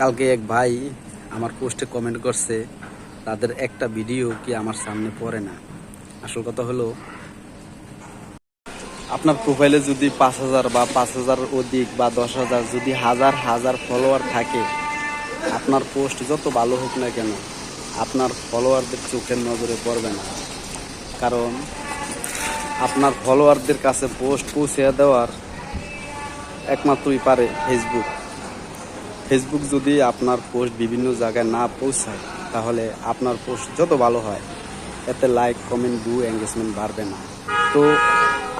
কালকে এক ভাই আমার পোস্টে কমেন্ট করছে, তাদের একটা ভিডিও কি আমার সামনে পড়ে না? আসল কথা হলো, আপনার প্রোফাইলে যদি পাঁচ হাজার বা পাঁচ হাজার অধিক বা দশ হাজার, যদি হাজার হাজার ফলোয়ার থাকে, আপনার পোস্ট যত ভালো হোক না কেন, আপনার ফলোয়ারদের চোখের নজরে পড়বে না। কারণ, আপনার ফলোয়ারদের কাছে পোস্ট পৌঁছে দেওয়ার একমাত্রই পারে ফেসবুক ফেসবুক যদি আপনার পোস্ট বিভিন্ন জায়গায় না পৌঁছায়, তাহলে আপনার পোস্ট যত ভালো হয়, এতে লাইক কমেন্ট ভিউ এঙ্গেজমেন্ট বাড়বে না। তো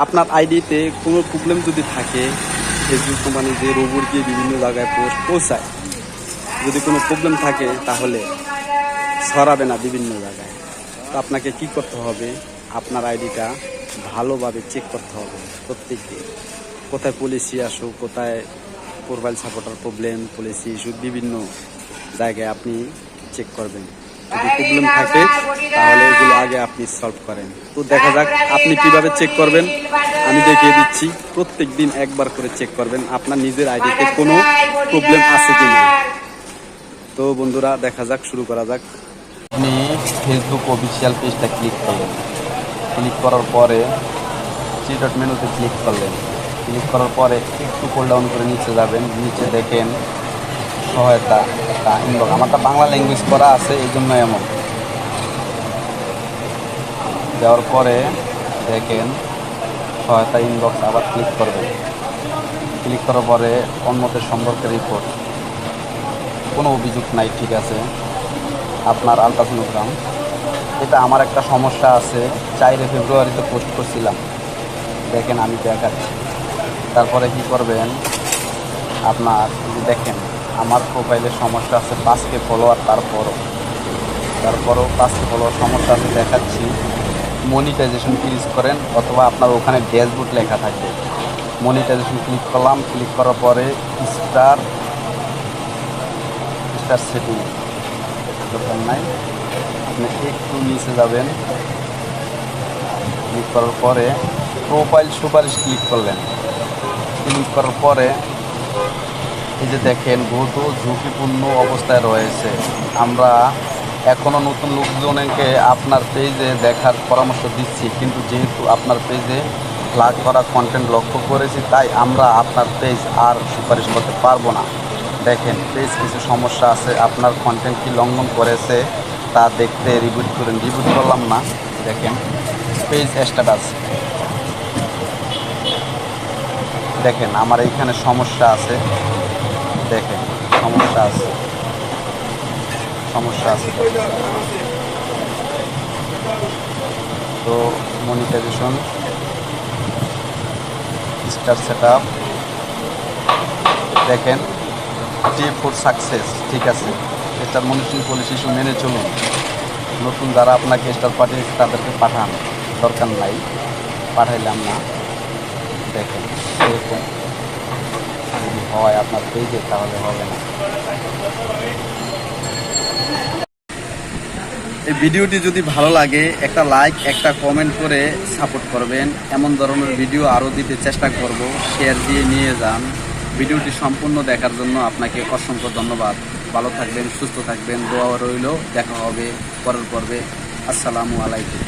আপনার আইডিতে কোনো প্রবলেম যদি থাকে ফেসবুক কোম্পানি যে রোবট দিয়ে বিভিন্ন জায়গায় পোস্ট পৌঁছায়, যদি কোনো প্রবলেম থাকে, তাহলে ছড়াবে না বিভিন্ন জায়গায়। তো আপনাকে কি করতে হবে? আপনার আইডিটা ভালোভাবে চেক করতে হবে প্রত্যেক দিন কোথায় পলিসি আসুক, কোথায় profile supporter problem policy issue, বিভিন্ন জায়গায় আপনি চেক করবেন। যদি প্রবলেম থাকে, তাহলে এগুলো আগে আপনি সলভ করেন। তো দেখা যাক আপনি কীভাবে চেক করবেন। আমি দেখিয়ে দিচ্ছি প্রত্যেক দিন একবার করে চেক করবেন, আপনার নিজের আইডিতে কোনো প্রবলেম আছে কি না। তো বন্ধুরা, দেখা যাক, শুরু করা যাক। আপনি ফেসবুক অফিসিয়াল পেজটা ক্লিক করলেন। ক্লিক করার পরে থ্রি ডট মেনুতে ক্লিক করলেন। ক্লিক করার পরে একটু কোল ডাউন করে নিচে যাবেন, নিচে দেখেন সহায়তা তা ইনবক্স আমারটা বাংলা ল্যাঙ্গুয়েজ করা আছে, এই জন্য এমন। দেওয়ার পরে দেখেন সহায়তা ইনবক্স আবার ক্লিক করবেন। ক্লিক করার পরে অন্যদের সম্পর্কে রিপোর্ট কোনো অভিযোগ নাই, ঠিক আছে। আপনার আলট্রাসোনোগ্রাম এটা আমার একটা সমস্যা আছে চাইরে ফেব্রুয়ারিতে পোস্ট করছিলাম। দেখেন আমি দেখাচ্ছি। তারপরে কি করবেন? আপনার দেখেন, আমার প্রোফাইলে সমস্যা আছে পাঁচকে ফলোয়ার তারপরও। তারপরও পাঁচকে ফলোয়ার সমস্যা আছে, দেখাচ্ছি। মনিটাইজেশন ক্লিক করেন, অথবা আপনার ওখানে ড্যাশবোর্ড লেখা থাকে। মনিটাইজেশন ক্লিক করলাম ক্লিক করার পরে স্টার স্টার সেটিং দরকার নাই। আপনি একটু নিচে যাবেন। ক্লিক করার পরে প্রোফাইল সুপারিশ ক্লিক করলেন। ক্লিক করার পরে এই যে দেখেন বহু ঝুঁকিপূর্ণ অবস্থায় রয়েছে। আমরা এখনও নতুন লোকজনকে আপনার পেজে দেখার পরামর্শ দিচ্ছি, কিন্তু যেহেতু আপনার পেজে ফ্লাগ করা কন্টেন্ট লক্ষ্য করেছি, তাই আমরা আপনার পেজ আর সুপারিশ করতে পারব না। দেখেন পেজ কিছু সমস্যা আছে। আপনার কন্টেন্ট কি লঙ্ঘন করেছে, তা দেখতে রিবুট করেন। রিবুট করলাম না। দেখেন পেজ স্ট্যাটাস দেখেন, আমার এইখানে সমস্যা আছে। দেখেন, সমস্যা আছে। সমস্যা আছে। তো মনিটাইজেশন, স্টার সেট দেখেন টি ফোর সাকসেস ঠিক আছে। স্টার মনিটরিং পলিসি মেনে চলুন। নতুন যারা আপনাকে স্টার পাঠিয়েছে, তাদেরকে পাঠান। দরকার নাই। পাঠাইলাম না। দেখেন, এরকম যদি হয় আপনার পেজে, তাহলে হবে না। এই ভিডিওটি যদি ভালো লাগে, একটা লাইক, একটা কমেন্ট করে সাপোর্ট করবেন। এমন ধরনের ভিডিও আরও দিতে চেষ্টা করব, শেয়ার দিয়ে নিয়ে যান। ভিডিওটি সম্পূর্ণ দেখার জন্য আপনাকে অসংখ্য ধন্যবাদ। ভালো থাকবেন, সুস্থ থাকবেন, দোয়া রইল। দেখা হবে পরের পর্বে। আসসালামু আলাইকুম।